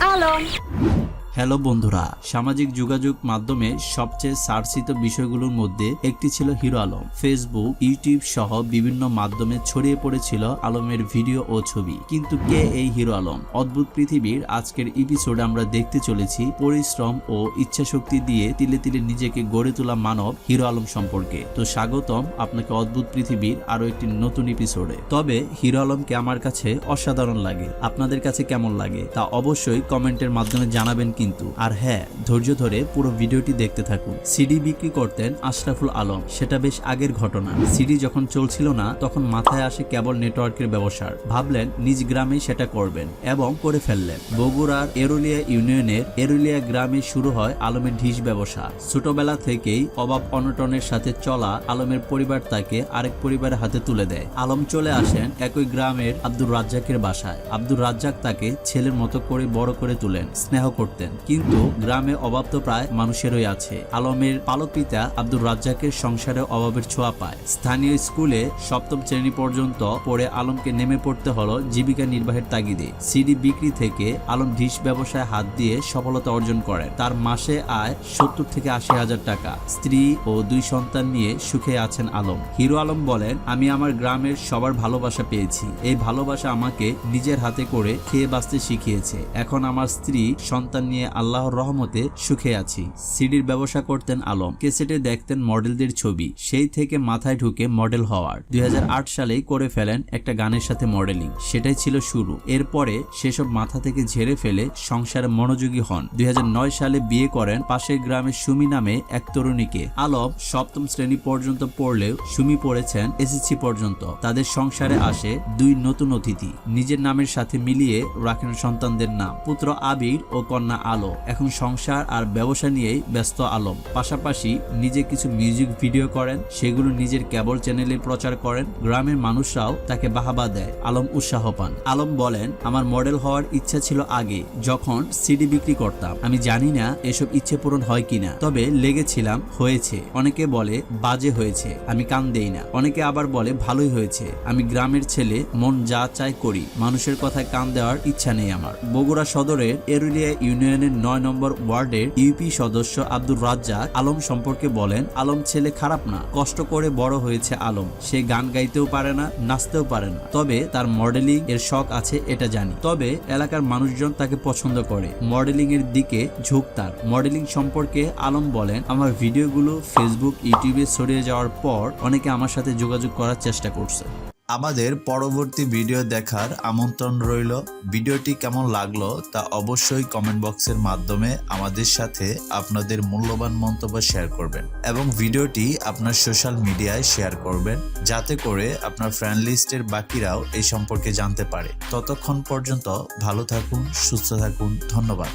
Alam hello বন্ধুরা, সামাজিক যোগাযোগ মাধ্যমে সবচেয়ে সার্চিত বিষয়গুলোর মধ্যে একটি ছিল হিরো আলম। ফেসবুক ইউটিউব সহ বিভিন্ন মাধ্যমে ছড়িয়ে পড়েছিল আলমের ভিডিও ও ছবি। কিন্তু কে এই হিরো আলম? অদ্ভুত পৃথিবীর আজকের এপিসোডে আমরা দেখতে চলেছি পরিশ্রম ও ইচ্ছাশক্তি দিয়ে তিলে তিলে নিজেকে গড়ে তোলা মানব হিরো আলম সম্পর্কে। তো স্বাগতম আপনাকে অদ্ভুত পৃথিবীর আরও একটি নতুন এপিসোডে তবে হিরো আলমকে আমার কাছে অসাধারণ লাগে। আপনাদের কাছে কেমন লাগে তা অবশ্যই কমেন্টের মাধ্যমে জানাবেন কিন্তু। আর হ্যাঁ ধৈর্য ধরে পুরো ভিডিওটি দেখতে থাকুন। সিডি বিক্রি করতেন আশরাফুল আলম। সেটা বেশ আগের ঘটনা। সিডি যখন চলছিল না, তখন মাথায় আসে কেবল নেটওয়ার্কের ব্যবসার। ভাবলেন নিজ গ্রামে সেটা করবেন এবং করে ফেললেন। বগুড়ার এরুলিয়া ইউনিয়নের এরুলিয়া গ্রামে শুরু হয় আলমের ঢিস ব্যবসা। ছোটবেলা থেকেই অভাব অনটনের সাথে চলা আলমের পরিবার তাকে আরেক পরিবারের হাতে তুলে দেয়। আলম চলে আসেন একই গ্রামের আব্দুর রাজ্জাকের বাসায়। আব্দুর রাজ্জাক তাকে ছেলের মতো করে বড় করে তুলেন, স্নেহ করতেন। কিন্তু গ্রামে অভাব তো প্রায় মানুষেরই আছে। আলমের পালক পিতা আব্দুর রাজ্জাকের সংসারে অভাবের ছোঁয়া পায়। স্থানীয় স্কুলে সপ্তম শ্রেণি পর্যন্ত পড়ে আলমকে নেমে পড়তে হলো জীবিকা নির্বাহের তাগিদে। সিডি বিক্রি থেকে আলম ঢিস ব্যবসায় হাত দিয়ে সফলতা অর্জন করেন। তার মাসে আয় সত্তর থেকে আশি হাজার টাকা। স্ত্রী ও দুই সন্তান নিয়ে সুখে আছেন আলম। হিরো আলম বলেন, আমি আমার গ্রামের সবার ভালোবাসা পেয়েছি। এই ভালোবাসা আমাকে নিজের হাতে করে খেয়ে বাঁচতে শিখিয়েছে। এখন আমার স্ত্রী সন্তান নিয়ে আল্লাহর রহমতে সুখে আছি। সিডির ব্যবসা করতেন আলম। কেসেটে দেখতেন মডেলদের ছবি। সেই থেকে মাথায় ঢুকে মডেল হওয়ার। দুই সালেই করে ফেলেন একটা গানের সাথে মডেলিং। সেটাই ছিল শুরু। এরপরে সেসব মাথা থেকে ঝেড়ে ফেলে সংসারে মনোযোগী হন। দুই সালে বিয়ে করেন পাশের গ্রামের সুমি নামে এক তরুণীকে। আলম সপ্তম শ্রেণি পর্যন্ত পড়লেও সুমি পড়েছেন এসএসসি পর্যন্ত। তাদের সংসারে আসে দুই নতুন অতিথি। নিজের নামের সাথে মিলিয়ে রাখেন সন্তানদের নাম। পুত্র আবির ও কন্যা আলো। এখন সংসার আর ব্যবসা নিয়েই ব্যস্ত আলম। পাশাপাশি নিজে কিছু মিউজিক ভিডিও করেন, সেগুলো নিজের কেবল চ্যানেলে প্রচার করেন, গ্রামের মানুষরাও তাকে বাহাবা দেয়। আলম উৎসাহ পান। আলম বলেন, আমার মডেল হওয়ার ইচ্ছা ছিল আগে, যখন সিডি বিক্রি করতাম। আমি জানি না এসব ইচ্ছে পূরণ হয় কিনা, তবে লেগেছিলাম, হয়েছে। অনেকে বলে, বাজে হয়েছে, আমি কান দেই না। অনেকে আবার বলে, ভালোই হয়েছে, আমি গ্রামের ছেলে, মন যা চাই করি। মানুষের কথায় কান দেওয়ার ইচ্ছা নেই আমার। বগুড়া সদরের এরুলিয়া ইউনিয়নের নয় নম্বর ওয়ার্ডের ইউপি সদস্য আব্দুর রাজ্জাক আলম সম্পর্কে বলেন, আলম ছেলে খারাপ না, কষ্ট করে বড় হয়েছে আলম। সে গান গাইতেও পারে না, নাচতেও পারে না। তবে তার মডেলিং এর শখ আছে, এটা জানি। তবে এলাকার মানুষজন তাকে পছন্দ করে। মডেলিং এর দিকে ঝোঁক তার। মডেলিং সম্পর্কে আলম বলেন, আমার ভিডিওগুলো ফেসবুক ইউটিউবে ছড়িয়ে যাওয়ার পর অনেকে আমার সাথে যোগাযোগ করার চেষ্টা করছে। আমাদের পরবর্তী ভিডিও দেখার আমন্ত্রণ রইল। ভিডিওটি কেমন লাগল তা অবশ্যই কমেন্ট বক্সের মাধ্যমে আমাদের সাথে আপনাদের মূল্যবান মন্তব্য শেয়ার করবেন এবং ভিডিওটি আপনার সোশ্যাল মিডিয়ায় শেয়ার করবেন যাতে করে আপনার ফ্রেন্ড লিস্টের বাকিরাও এই সম্পর্কে জানতে পারে। ততক্ষণ পর্যন্ত ভালো থাকুন, সুস্থ থাকুন, ধন্যবাদ।